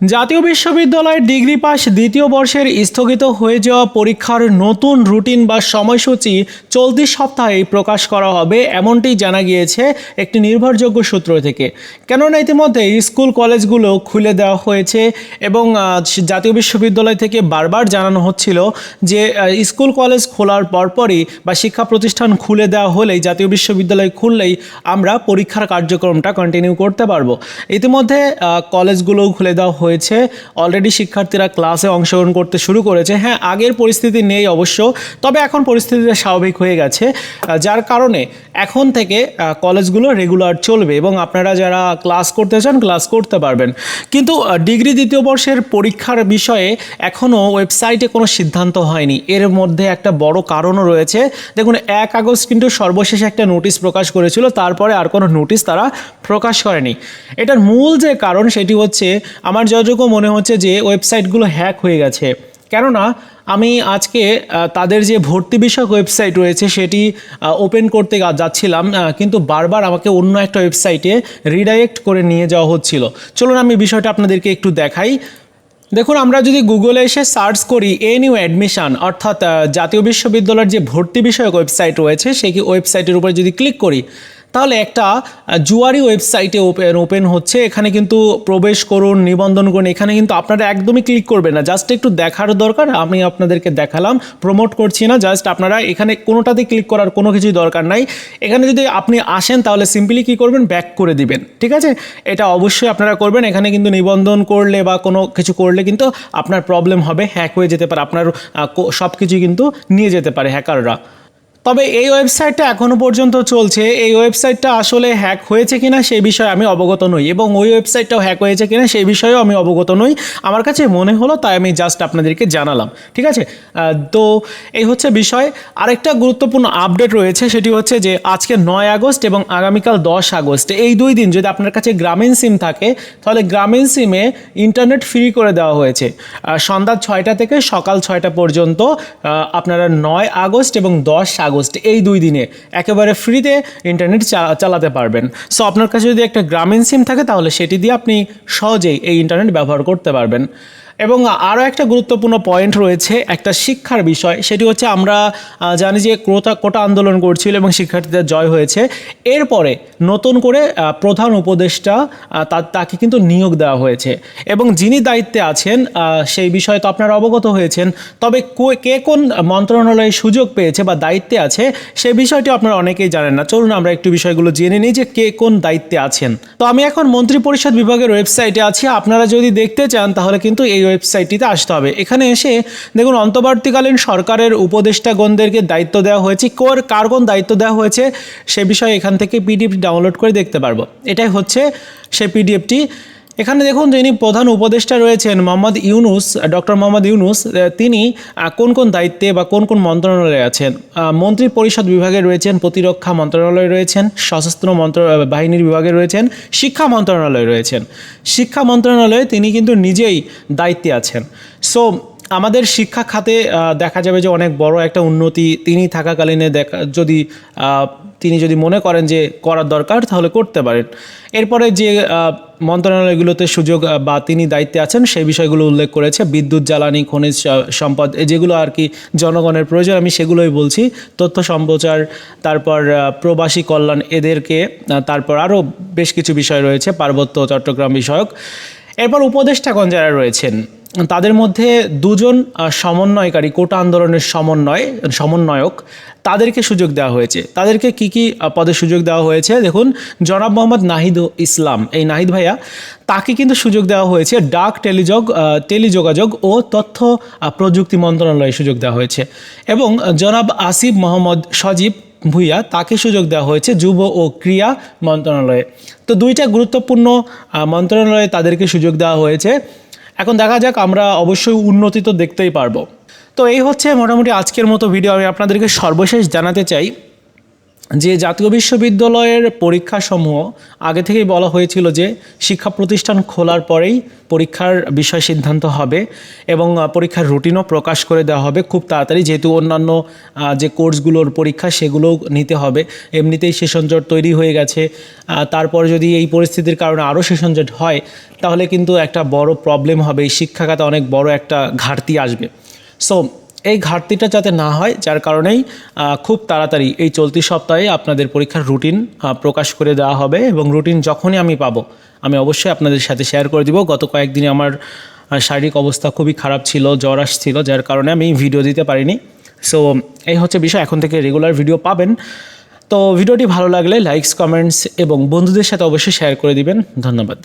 জাতীয় বিশ্ববিদ্যালয়ের degree pass দ্বিতীয় বর্ষের স্থগিত হয়ে যাওয়া পরীক্ষার নতুন রুটিন বা সময়সূচি চলতি সপ্তাহেই প্রকাশ করা হবে এমনটি জানা গিয়েছে একটি নির্ভরযোগ্য সূত্র থেকে। কেননা ইতিমধ্যে স্কুল কলেজগুলো খুলে দেওয়া হয়েছে এবং জাতীয় বিশ্ববিদ্যালয় থেকে বারবার জানানো হচ্ছিল যে স্কুল কলেজ খোলার পরপরই বা শিক্ষা প্রতিষ্ঠান খুলে দেওয়া হলেই জাতীয় বিশ্ববিদ্যালয় খুললেই আমরা পরীক্ষার কার্যক্রমটা কন্টিনিউ করতে পারব। ইতিমধ্যে আহ, কলেজগুলোও খুলে দেওয়া হয়েছে। অলরেডি শিক্ষার্থীরা ক্লাসে অংশগ্রহণ করতে শুরু করেছে। হ্যাঁ আগের পরিস্থিতি নেই অবশ্য, তবে এখন পরিস্থিতিটা স্বাভাবিক হয়ে গেছে। যার কারণে এখন থেকে কলেজগুলো রেগুলার চলবে এবং আপনারা যারা ক্লাস করতে চান ক্লাস করতে পারবেন। কিন্তু ডিগ্রি দ্বিতীয় বর্ষের পরীক্ষার বিষয়ে এখনও ওয়েবসাইটে কোনো সিদ্ধান্ত হয়নি। এর মধ্যে একটা বড় কারণও রয়েছে। দেখুন, এক আগস্ট কিন্তু সর্বশেষ একটা নোটিশ প্রকাশ করেছিল, তারপরে আর কোনো নোটিশ তারা প্রকাশ করেনি। এটার মূল যে কারণ, সেটি হচ্ছে, আমার যতটুকু মনে হচ্ছে যে ওয়েবসাইটগুলো হ্যাক হয়ে গেছে। কেননা, আমি আজকে তাদের যে ভর্তি বিষয়ক ওয়েবসাইট রয়েছে, সেটি ওপেন করতে যাচ্ছিলাম কিন্তু বারবার আমাকে অন্য একটা ওয়েবসাইটে রিডাইরেক্ট করে নিয়ে যাওয়া হচ্ছিল। চলুন আমি বিষয়টা আপনাদেরকে একটু দেখাই। দেখুন, আমরা যদি গুগলে এসে সার্চ করি এ নিউ অ্যাডমিশন অর্থাৎ জাতীয় বিশ্ববিদ্যালয়ের যে ভর্তি বিষয়ক ওয়েবসাইট রয়েছে সেই ওয়েবসাইটের উপরে যদি ক্লিক করি তাহলে একটা জুয়ারি ওয়েবসাইটে ওপেন ওপেন হচ্ছে, এখানে কিন্তু প্রবেশ করুন, নিবন্ধন করুন, এখানে কিন্তু আপনারা একদমই ক্লিক করবেন না জাস্ট একটু দেখার দরকার, আমি আপনাদেরকে দেখালাম প্রমোট করছি না জাস্ট আপনারা এখানে কোনোটাতে ক্লিক করার কোনো কিছুই দরকার নাই, এখানে যদি আপনি আসেন, তাহলে সিম্পলি কি করবেন ব্যাক করে দিবেন, ঠিক আছে? এটা অবশ্যই আপনারা করবেন, এখানে কিন্তু নিবন্ধন করলে বা কোনো কিছু করলে কিন্তু আপনার প্রবলেম হবে হ্যাক হয়ে যেতে পারে, আপনার সব কিছুই কিন্তু নিয়ে যেতে পারে হ্যাকাররা। তবে এই ওয়েবসাইটটা এখনও পর্যন্ত চলছে। এই ওয়েবসাইটটা আসলে হ্যাক হয়েছে কিনা সেই বিষয়ে আমি অবগত নই এবং ওই ওয়েবসাইটটাও হ্যাক হয়েছে কিনা সেই বিষয়েও আমি অবগত নই। আমার কাছে মনে হলো, তাই আমি জাস্ট আপনাদেরকে জানালাম, ঠিক আছে? তো এই হচ্ছে বিষয়। আরেকটা গুরুত্বপূর্ণ আপডেট রয়েছে, সেটি হচ্ছে যে আজকে নয় আগস্ট এবং আগামীকাল দশ আগস্ট। এই দুই দিন যদি আপনার কাছে গ্রামীণ সিম থাকে, তাহলে গ্রামীণ সিমে ইন্টারনেট ফ্রি করে দেওয়া হয়েছে। সন্ধ্যা ছয়টা থেকে সকাল ছয়টা পর্যন্ত আপনারা নয় আগস্ট এবং দশ আগস্ট এই দুই দিনে। একেবারে ফ্রিতে ইন্টারনেট চালাতে পারবেন। সো আপনার কাছে যদি একটা গ্রামীণ সিম থাকে, তাহলে সেটি দিয়ে আপনি সহজেই এই ইন্টারনেট ব্যবহার করতে পারবেন। এবং আরও একটা গুরুত্বপূর্ণ পয়েন্ট রয়েছে একটা শিক্ষার বিষয়, সেটি হচ্ছে আমরা জানি যে কোটা কোটা আন্দোলন করছিল এবং শিক্ষার্থীদের জয় হয়েছে। এরপরে নতুন করে প্রধান উপদেষ্টা তাকে কিন্তু নিয়োগ দেওয়া হয়েছে। এবং যিনি দায়িত্বে আছেন সেই বিষয়ে তো আপনারা অবগত হয়েছেন, তবে কে কোন মন্ত্রণালয়ে সুযোগ পেয়েছে বা দায়িত্বে আছে সেই বিষয়টি আপনারা অনেকেই জানেন না। চলুন আমরা একটু বিষয়গুলো জেনে নিই যে কে কোন দায়িত্বে আছেন। তো আমি এখন মন্ত্রী পরিষদ বিভাগের ওয়েবসাইটে আছি। আপনারা যদি দেখতে চান, তাহলে কিন্তু এই ওয়েবসাইটটিতে আসতে হবে। এখানে এসে দেখুন, অন্তর্বর্তীকালীন সরকারের উপদেষ্টাগণদেরকে দায়িত্ব দেওয়া হয়েছে, কোর, কার কোন দায়িত্ব দেওয়া হয়েছে, সে বিষয়ে এখান থেকে পিডিএফ ডাউনলোড করে দেখতে পারব। এটাই হচ্ছে সে পিডিএফটি এখানে দেখুন যিনি প্রধান উপদেষ্টা রয়েছেন, মোহাম্মদ ইউনুস ডক্টর মোহাম্মদ ইউনুস তিনি কোন কোন দায়িত্বে বা কোন কোন মন্ত্রণালয়ে আছেন? মন্ত্রী পরিষদ বিভাগে রয়েছেন, প্রতিরক্ষা মন্ত্রণালয়ে রয়েছেন, সশস্ত্র মন্ত্র বাহিনীর বিভাগে রয়েছেন, শিক্ষা মন্ত্রণালয়ে রয়েছেন। শিক্ষা মন্ত্রণালয়ে তিনি কিন্তু নিজেই দায়িত্বে আছেন। সো আমাদের শিক্ষা খাতে দেখা যাবে যে অনেক বড় একটা উন্নতি তিনি থাকাকালীনে দেখা, যদি তিনি যদি মনে করেন যে করার দরকার, তাহলে করতে পারেন। এরপরে যে মন্ত্রণালয়গুলোতে সুযোগ বা তিনি দায়িত্বে আছেন, সেই বিষয়গুলো উল্লেখ করেছে। বিদ্যুৎ, জ্বালানি, খনিজ সম্পদ যেগুলো আর কি জনগণের প্রয়োজন, আমি সেগুলোই বলছি। তথ্য সম্প্রচার, তারপর প্রবাসী কল্যাণ, এদেরকে তারপর আরও বেশ কিছু বিষয় রয়েছে, পার্বত্য চট্টগ্রাম বিষয়ক। এরপর উপদেষ্টাগণ যারা রয়েছেন তাদের মধ্যে দুজন সমন্বয়কারী, কোটা আন্দোলনের সমন্বয়, সমন্বয়ক, তাদেরকে সুযোগ দেওয়া হয়েছে। তাদেরকে কি কি পদে সুযোগ দেওয়া হয়েছে? দেখুন, জনাব মোহাম্মদ নাহিদ ইসলাম, এই নাহিদ ভাইয়া, তাকে কিন্তু সুযোগ দেওয়া হয়েছে ডাক টেলিযোগ টেলিযোগাযোগ ও তথ্য প্রযুক্তি মন্ত্রণালয়ে সুযোগ দেওয়া হয়েছে। এবং জনাব আসিফ মোহাম্মদ সজীব ভুইয়া, তাকে সুযোগ দেওয়া হয়েছে যুব ও ক্রীড়া মন্ত্রণালয়ে। তো দুইটা গুরুত্বপূর্ণ মন্ত্রণালয়ে তাদেরকে সুযোগ দেওয়া হয়েছে। এখন দেখা যাক, আমরা অবশ্যই উন্নতি তো দেখতেই পারব। তো এই হচ্ছে মোটামুটি আজকের মতো ভিডিও। আমি আপনাদেরকে সর্বশেষ জানাতে চাই যে জাতীয় বিশ্ববিদ্যালয়ের পরীক্ষাসমূহ আগে থেকেই বলা হয়েছিল যে শিক্ষা প্রতিষ্ঠান খোলার পরেই পরীক্ষার বিষয় সিদ্ধান্ত হবে এবং পরীক্ষার রুটিনও প্রকাশ করে দেওয়া হবে খুব তাড়াতাড়ি, যেহেতু অন্যান্য যে কোর্সগুলোর পরীক্ষা সেগুলোও নিতে হবে। এমনিতেই সেশন জট তৈরি হয়ে গেছে। তারপর যদি এই পরিস্থিতির কারণে আরও সেশন জট হয়, তাহলে কিন্তু একটা বড় প্রবলেম হবে। এই শিক্ষাখাতে অনেক বড় একটা ঘাটতি আসবে। সো এই ঘাটতিটা যাতে না হয়, যার কারণেই খুব তাড়াতাড়ি এই চলতি সপ্তাহে আপনাদের পরীক্ষার রুটিন প্রকাশ করে দেওয়া হবে এবং রুটিন যখনই আমি পাবো, আমি অবশ্যই আপনাদের সাথে শেয়ার করে দিব। গত কয়েকদিনে আমার শারীরিক অবস্থা খুবই খারাপ ছিল, জ্বর আসছিল, যার কারণে আমি ভিডিও দিতে পারিনি। সো এই হচ্ছে বিষয়। এখন থেকে রেগুলার ভিডিও পাবেন। তো ভিডিওটি ভালো লাগলে লাইকস কমেন্টস এবং বন্ধুদের সাথে অবশ্যই শেয়ার করে দিবেন। ধন্যবাদ।